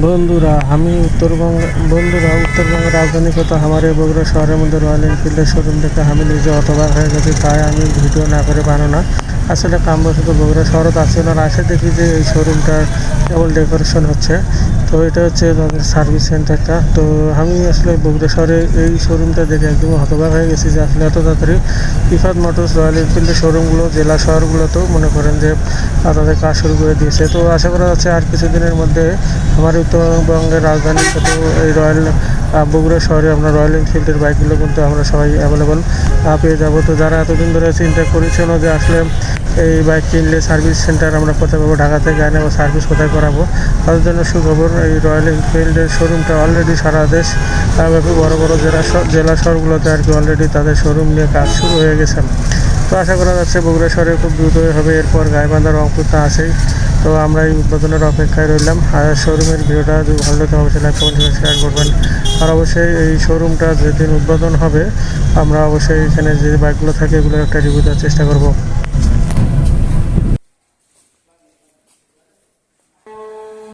বন্ধুরা, আমি উত্তরবঙ্গ বন্ধুরা, উত্তরবঙ্গের রাজধানী কথা আমার এই বগুড়া শহরের মধ্যে রয়্যাল এনফিল্ডের শোরুম দেখে আমি নিজে হতবাক হয়ে গেছি, তাই আমি ভিডিও না করে বানো না। আসলে কামবশত বগুড়া শহরত আছে না আসে দেখি যে এই শোরুমটার কেবল ডেকোরেশন হচ্ছে। তো এটা হচ্ছে তাদের সার্ভিস সেন্টারটা। তো আমি আসলে বগুড়া শহরে এই শোরুমটা দেখে একদম হতবাক হয়ে গেছি যে আসলে এত তাড়াতাড়ি ইফাত মোটরস রয়্যাল এনফিল্ডের শোরুমগুলো, জেলা শহরগুলোতেও মনে করেন যে তাদের কাজ শুরু করে দিয়েছে। তো আশা করা যাচ্ছে আর কিছুদিনের মধ্যে আমার উত্তরবঙ্গের রাজধানী কত এই রয়্যাল বগুড়া শহরে আমরা রয়্যাল এনফিল্ডের বাইকগুলো কিন্তু আমরা সবাই অ্যাভেলেবল পেয়ে যাব। তো যারা এতদিন ধরে চিন্তা করেছিল যে আসলে এই বাইক কিনলে সার্ভিস সেন্টার আমরা কোথায় পাবো, ঢাকা থেকে আনে বা সার্ভিস কোথায় করাবো, তাদের জন্য সুখবর, এই রয়্যাল এনফিল্ডের শোরুমটা অলরেডি সারা দেশ ব্যাপী বড় বড় জেলা জেলা শহরগুলোতে আর কি অলরেডি তাদের শোরুম নিয়ে কাজ শুরু হয়ে গেছে। তো আশা করা যাচ্ছে বগুড়া শহরে খুব দ্রুতই হবে। এরপর গাইবান্ধার রংপুর তো আসেই তো আমরা এই উদ্বোধনের অপেক্ষায় রইলাম। আর শোরুমের ভিডিওটা যদি ভালো লাগে অবশ্যই লাইক কমেন্ট শেয়ার করবেন। আর অবশ্যই এই শোরুমটা যেদিন উদ্বোধন হবে, আমরা অবশ্যই এখানে যে বাইকগুলো থাকে, এগুলোর একটা রিভিউ দেওয়ার চেষ্টা করব।